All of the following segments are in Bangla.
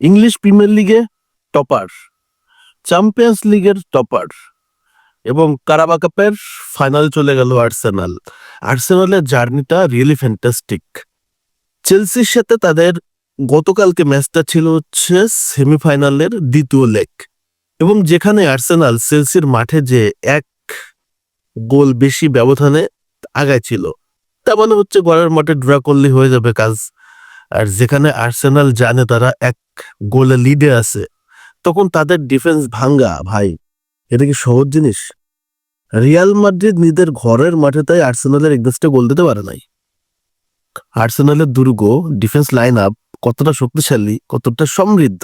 ইংলিশ প্রিমিয়ার লিগে টপার, চ্যাম্পিয়ন্স লিগের টপার এবং কারাবা কাপের ফাইনাল চলে গেল আর্সেনাল। আর্সেনালের জার্নিটা রিয়েলি ফ্যান্টাস্টিক চেলসির সাথে তাদের গতকালকে ম্যাচটা ছিল হচ্ছে সেমিফাইনালের দ্বিতীয় লেগ এবং যেখানে আর্সেনাল চেলসির মাঠে যে এক গোল বেশি ব্যবধানে আগায় ছিল তা মানে হচ্ছে গড়ের মাঠে ড্র করলে হয়ে যাবে কাজ। আর যেখানে আর্সেনাল জানে তারা এক গোলে লিডে আছে, তখন তাদের ডিফেন্স ভাঙ্গা, ভাই। এটা কি সহজ জিনিস? রিয়াল মাদ্রিদ নিজের ঘরের মাঠে তাই আর্সেনালের এগেনস্টে গোল দিতে পারে নাই। আর্সেনালের দুর্গ ডিফেন্স লাইন আপ কতটা শক্তিশালী, কতটা সমৃদ্ধ,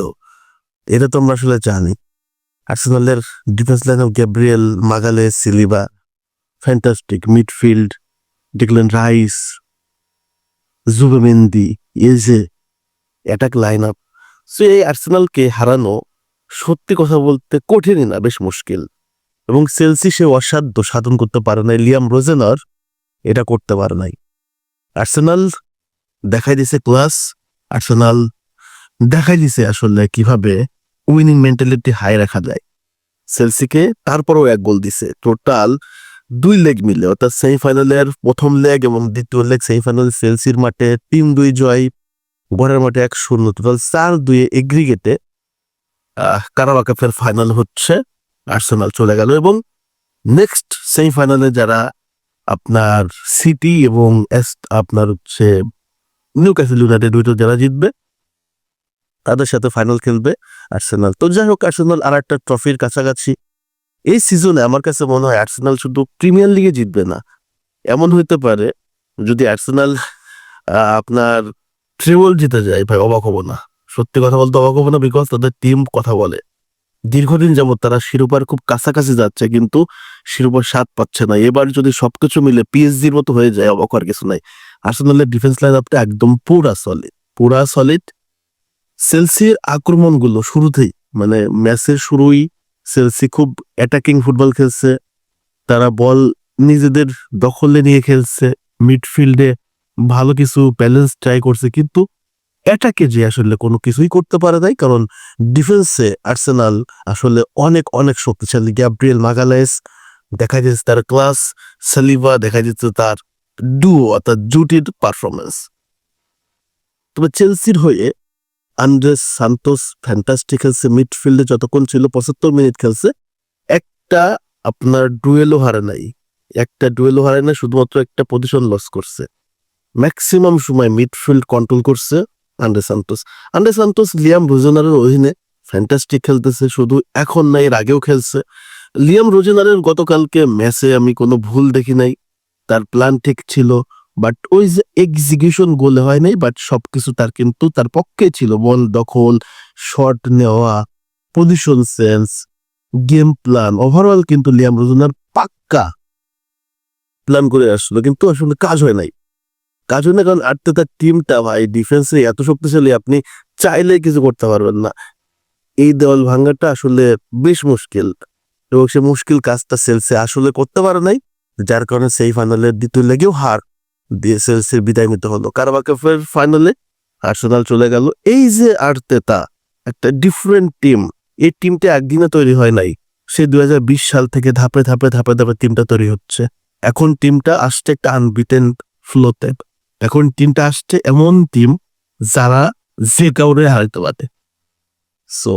এটা তো আমরা আসলে জানি। আর্সেনালের defence line up Gabriel Magalhaes Saliba fantastic midfield Declan Rice Zubimendi Eze attack line up so এই আর্সেনালকে হারানো সত্যি কথা বলতে কঠিনই না, বেশ মুশকিল। এবং সেলসি সে অসাধ্য সাধন করতে পারে নাই, লিয়াম রোজেনার এটা করতে পারে নাই। আর্সেনাল দেখাই দিছে ক্লাস, আর্সেনাল দেখাই দিছে আসলে কীভাবে উইনিং মেন্টালিটি হাই রাখা যায়। সেলসিকে তারপরও এক গোল দিছে, টোটাল দুই লেগ মিলে, অর্থাৎ সেমিফাইনালের প্রথম লেগ এবং দ্বিতীয় লেগ সেমিফাইনাল সেলসির মাঠে তিন দুই জয় ঘরের মাঠে এক শূন্য টোটাল চার দুই এগ্রিগেটে কারাবা কাপের ফাইনাল হচ্ছে আর্সেনাল চলে গেল এবং নেক্সট সেমিফাইনালে যারা আপনার সিটি এবং আপনার হচ্ছে নিউ ক্যাসেল ইউনাইটেড দুইটো যারা জিতবে, তাদের সাথে ফাইনাল খেলবে আর্সেনাল তো যাই হোক আর্সেনাল আর একটা ট্রফির কাছাকাছি। এই সিজনে আমার কাছে মনে হয় আর্সেনাল শুধু প্রিমিয়ার লিগে জিতবে না। এমন হইতে পারে যদি আর্সেনাল আপনার ট্রিবল জিতে যায়, ভাই, অবাক হব না। সত্যি কথা বলতে অবাক হব না বিকজ তাদের টিম কথা বলে। দীর্ঘদিন যাবত তারা শিরোপার খুব কাছাকাছি যাচ্ছে কিন্তু শিরোপার স্বাদ পাচ্ছে না। এবার যদি সবকিছু মিলে পিএসজির মতো হয়ে যায়, অবাক হওয়ার কিছু নাই। আর্সেনালের ডিফেন্স লাইন আপটা একদম পুরা সলিড পুরা সলিড সেলসির আক্রমণগুলো শুরুতেই মানে ম্যাচের শুরুই সেলসি খুব অ্যাটাকিং ফুটবল খেলছে। তারা বল নিজেদের দখলে নিয়ে খেলছে। মিডফিল্ডে ভালো কিছু ব্যালেন্স ট্রাই করছে, কিন্তু অ্যাটাকে যে আসলে কোনো কিছুই করতে পারে নাই, কারণ ডিফেন্সে আর্সেনাল আসলে অনেক অনেক শক্তিশালী। গ্যাব্রিয়েল মাগালেস দেখা যাচ্ছে তার ক্লাস সালিভা দেখা যাচ্ছে তার ডু অর্থাৎ জুটির পারফরমেন্স তবে চেলসির হয়ে আন্দ্রেস সান্তোস ফ্যান্টাস্টিক খেলছে। মিডফিল্ডে যতক্ষণ ছিল পঁচাত্তর মিনিট খেলছে, একটা আপনার ডুয়েলও হারে নাই। একটা ডুয়েলও হারে নাই, শুধুমাত্র একটা পজিশন লস করছে। ম্যাক্সিমাম সময় মিডফিল্ড কন্ট্রোল করছে Andrey Santos Andrey Santos Liam রোজেনারের অধীনে ফ্যান্টাস্টিক খেলতেছে, শুধু এখন না, এর আগেও খেলছে। লিয়াম রোজেনারের গতকালকে ম্যাচে আমি কোনো ভুল দেখি নাই। তার প্ল্যান ঠিক ছিল বাট ওই যে এক্সিকিউশন গোলে হয় নাই বাট সবকিছু তার কিন্তু তার পক্ষে ছিল। বল দখল শট নেওয়া position sense game plan overall কিন্তু লিয়াম রোজেনার পাক্কা প্ল্যান করে আসলো, কিন্তু আসলে কাজ হয় নাই। হয় না কারণ আটতে তার টিমটা ভাই ডিফেন্সে এত শক্তিশালী, আপনি চাইলে কিছু করতে পারবেন না। এই দেওয়াল ভাঙ্গাটা আসলে বেশ মুশকিল এবং সে মুশকিল কাজটা সেলসে আসলে করতে পারে নাই, যার কারণে সেই ফাইনালের দ্বিতীয় লেগেও হার দিয়ে সেলসির বিদায় নিতে হলো। কারাবাকাফের ফাইনালে আর্সেনাল চলে গেল। এই যে আর্তেতা, একটা ডিফারেন্ট টিম এই টিমটা একদিনে তৈরি হয় নাই। সে দুই হাজার বিশ সাল থেকে ধাপে ধাপে ধাপে ধাপে টিমটা তৈরি হচ্ছে। এখন টিমটা আসছে একটা আনবিটেন ফ্লোতে এখন টিমটা আসছে এমন টিম যারা যে কাউরে হারাতে পারে। সো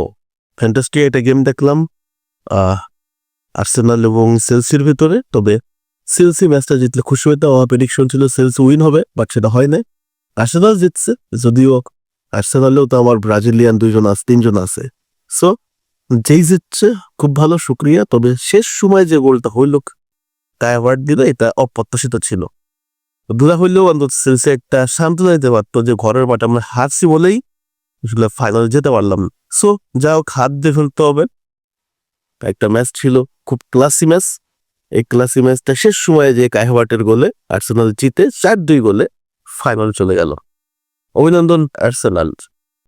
ফ্যান্টাস্টিক একটা গেম দেখলাম। আর্সেনাল এবং সেলসির ভিতরে। তবে সেলসি ম্যাচটা জিতলে খুশি হইতে আমার প্রেডিকশন ছিল সেলসি উইন হবে বাট সেটা হয় না আর্সেনাল জিতছে, যদিও আর্সেনালেও তো আমার ব্রাজিলিয়ান দুইজন আছে, তিনজন আছে। সো যেই জিতছে, খুব ভালো, শুক্রিয়া। তবে শেষ সময় যে গোলটা হইল অ্যাওয়ার্ড দিল এটা অপ্রত্যাশিত ছিল। দূরা হইলেও অন্তত সেলসি একটা শান্ত দিতে পারতো যে ঘরের মাঠে আমরা হারছি বলেই আসলে ফাইনাল যেতে পারলাম সো যা হোক, হাত দিয়ে ফেলতে হবে। একটা ম্যাচ ছিল, খুব ক্লাসি ম্যাচ এই ক্লাসি ম্যাচটা শেষ সময়ে যে কাইহাওয়াটের গোলে আর্সেনাল জিতে চার দুই গোলে ফাইনাল চলে গেল। অভিনন্দন আর্সেনাল